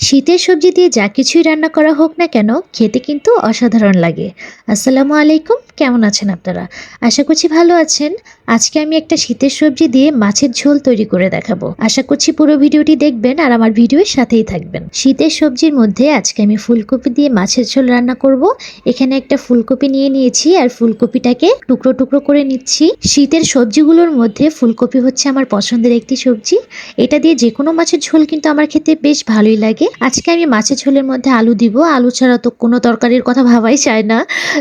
শীতের সবজি দিয়ে যা কিছুই রান্না করা হোক না কেন, খেতে কিন্তু অসাধারণ লাগে। আসসালামু আলাইকুম, কেমন আছেন আপনারা? আশা করছি ভালো আছেন। আজকে আমি একটা শীতের সবজি দিয়ে মাছের ঝোল তৈরি করে দেখাবো। আশা করছি পুরো ভিডিওটি দেখবেন আর আমার ভিডিওর সাথেই থাকবেন। শীতের সবজির মধ্যে আজকে আমি ফুলকপি দিয়ে মাছের ঝোল রান্না করব। এখানে একটা ফুলকপি নিয়ে নিয়েছি আর ফুলকপিটাকে টুকরো টুকরো করে নিচ্ছি। শীতের সবজিগুলোর মধ্যে ফুলকপি হচ্ছে আমার পছন্দের একটি সবজি। এটা দিয়ে যে কোনো মাছের ঝোল কিন্তু আমার খেতে বেশ ভালোই লাগে। আজকে আমি মাছের ঝোলের মধ্যে আলু দিব। আলু ছাড়া তো কোনো তরকারির কথা ভাবাই চায় না।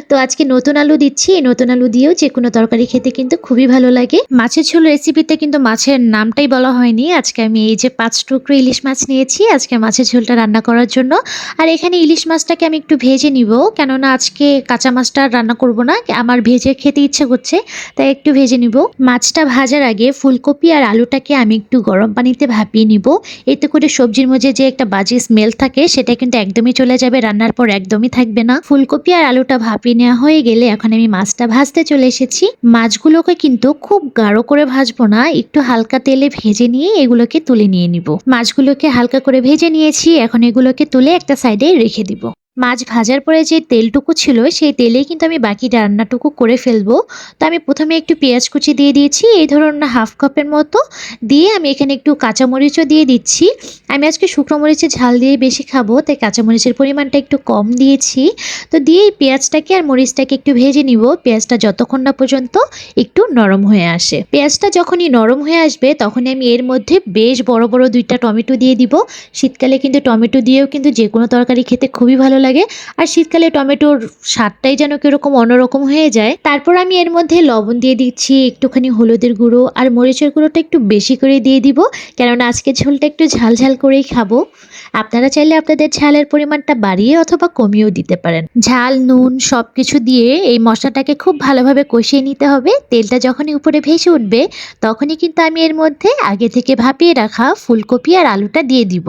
তো আজকে নতুন আলু দিচ্ছি। এই নতুন আলু দিয়েও যে কোনো তরকারি খেতে কিন্তু খুবই ভালো লাগে। মাছের ঝোল রেসিপিতে কিন্তু মাছের নামটাই বলা হয়নি। আজকে আমি এই যে পাঁচ টুকরো ইলিশ মাছ নিয়েছি আজকে মাছের ঝোলটা রান্না করার জন্য। আর এখানে ইলিশ মাছটাকে আমি একটু ভেজে নিব, কেননা আজকে কাঁচা মাছটা রান্না করব না। আমার ভেজে খেতে ইচ্ছে করছে, তাই একটু ভেজে নিব। মাছটা ভাজার আগে ফুলকপি আর আলুটাকে আমি একটু গরম পানিতে ভাপিয়ে নিব। এতে করে সবজির মধ্যে যে একটা বাজে স্মেল থাকে, সেটা কিন্তু একদমই চলে যাবে, রান্নার পর একদমই থাকবে না। ফুলকপি আর আলুটা ভাপিয়ে নেওয়া হয়ে গেলে এখন আমি মাছটা ভাজতে চলে এসেছি। মাছগুলোকে কিন্তু খুব গাঢ় করে ভাজবো না, একটু হালকা তেলে ভেজে নিয়ে এগুলোকে তুলে নিয়ে নিব। মাছগুলোকে হালকা করে ভেজে নিয়েছি, এখন এগুলোকে তুলে একটা সাইডে রেখে দিব। মাছ ভাজার পরে যে তেলটুকু ছিল, সেই তেলেই কিন্তু আমি বাকি রান্নাটুকু করে ফেলব। তো আমি প্রথমে একটু পেঁয়াজ কুচি দিয়ে দিয়েছি, এই ধরুন হাফ কাপের মতো। দিয়ে আমি এখানে একটু কাঁচামরিচও দিয়ে দিচ্ছি। আমি আজকে শুকনো মরিচের ঝাল দিয়ে বেশি খাব, তাই কাঁচামরিচের পরিমাণটা একটু কম দিয়েছি। তো দিয়ে এই পেঁয়াজটাকে আর মরিচটাকে একটু ভেজে নিব। পেঁয়াজটা যতক্ষণ না পর্যন্ত একটু নরম হয়ে আসে। পেঁয়াজটা যখনই নরম হয়ে আসবে, তখনই আমি এর মধ্যে বেশ বড় বড় দুইটা টমেটো দিয়ে দিব। শীতকালে কিন্তু টমেটো দিয়েও কিন্তু যে কোনো তরকারি খেতে খুবই ভালো লাগে। আর শীতকালে টমেটোর স্বাদটাই যেন কীরকম অন্যরকম হয়ে যায়। তারপর আমি এর মধ্যে লবণ দিয়ে দিচ্ছি, একটুখানি হলুদের গুঁড়ো আর মরিচের গুঁড়োটা একটু বেশি করে দিয়ে দিব। কেননা আজকে ঝোলটা একটু ঝাল ঝাল করেই খাব। আপনারা চাইলে আপনাদের ঝালের পরিমাণটা বাড়িয়ে অথবা কমিয়েও দিতে পারেন। ঝাল, নুন সব কিছু দিয়ে এই মশলাটাকে খুব ভালোভাবে কষিয়ে নিতে হবে। তেলটা যখনই উপরে ভেসে উঠবে, তখনই কিন্তু আমি এর মধ্যে আগে থেকে ভাপিয়ে রাখা ফুলকপি আর আলুটা দিয়ে দিব।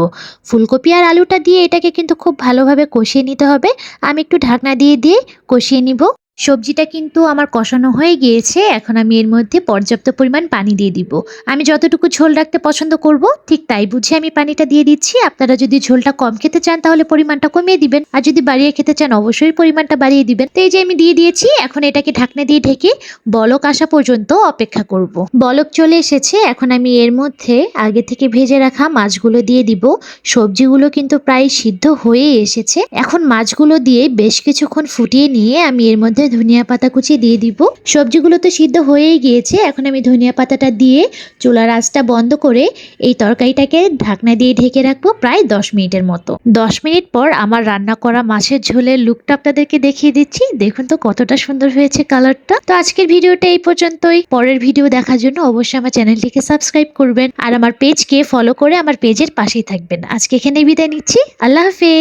ফুলকপি আর আলুটা দিয়ে এটাকে কিন্তু খুব ভালোভাবে কষিয়ে নিতে হবে। আমি একটু ঢাকনা দিয়ে দিয়ে কষিয়ে নিব। সবজিটা কিন্তু আমার কষানো হয়ে গিয়েছে, এখন আমি এর মধ্যে পর্যাপ্ত পরিমাণ পানি দিয়ে দিব। আমি যতটুকু ঝোল রাখতে পছন্দ করব, ঠিক তাই বুঝে আমি পানিটা দিয়ে দিচ্ছি। আপনারা যদি ঝোলটা কম খেতে চান, তাহলে পরিমাণটা কমিয়ে দিবেন। আর যদি বাড়িয়ে খেতে চান, অবশ্যই পরিমাণটা বাড়িয়ে দিবেন। তো এই যে আমি দিয়ে দিয়েছি, এখন এটাকে ঢাকনা দিয়ে ঢেকে বলক আসা পর্যন্ত অপেক্ষা করব। বলক চলে এসেছে, এখন আমি এর মধ্যে আগে থেকে ভেজে রাখা মাছগুলো দিয়ে দিব। সবজিগুলো কিন্তু প্রায় সিদ্ধ হয়ে এসেছে। এখন মাছগুলো দিয়ে বেশ কিছুক্ষণ ফুটিয়ে নিয়ে আমি এর মধ্যে ধনিয়া পাতা কুচি দিয়ে দিব। সবজিগুলো তো সিদ্ধ হয়েই গিয়েছে। এখন আমি ধনিয়া পাতাটা দিয়ে চুলার আঁচটা বন্ধ করে এই তরকারিটাকে ঢাকনা দিয়ে ঢেকে রাখব প্রায় দশ মিনিটের মতো। দশ মিনিট পর আমার রান্না করা মাছের ঝোলের লুকটা আপনাদেরকে দেখিয়ে দিচ্ছি। দেখুন তো কতটা সুন্দর হয়েছে কালারটা। তো আজকের ভিডিওটা এই পর্যন্তই। পরের ভিডিও দেখার জন্য অবশ্যই আমার চ্যানেলটিকে সাবস্ক্রাইব করবেন। আর আমার পেজকে ফলো করে আমার পেজের পাশেই থাকবেন। আজকে এখানে বিদায় নিচ্ছি। আল্লাহ হাফেজ।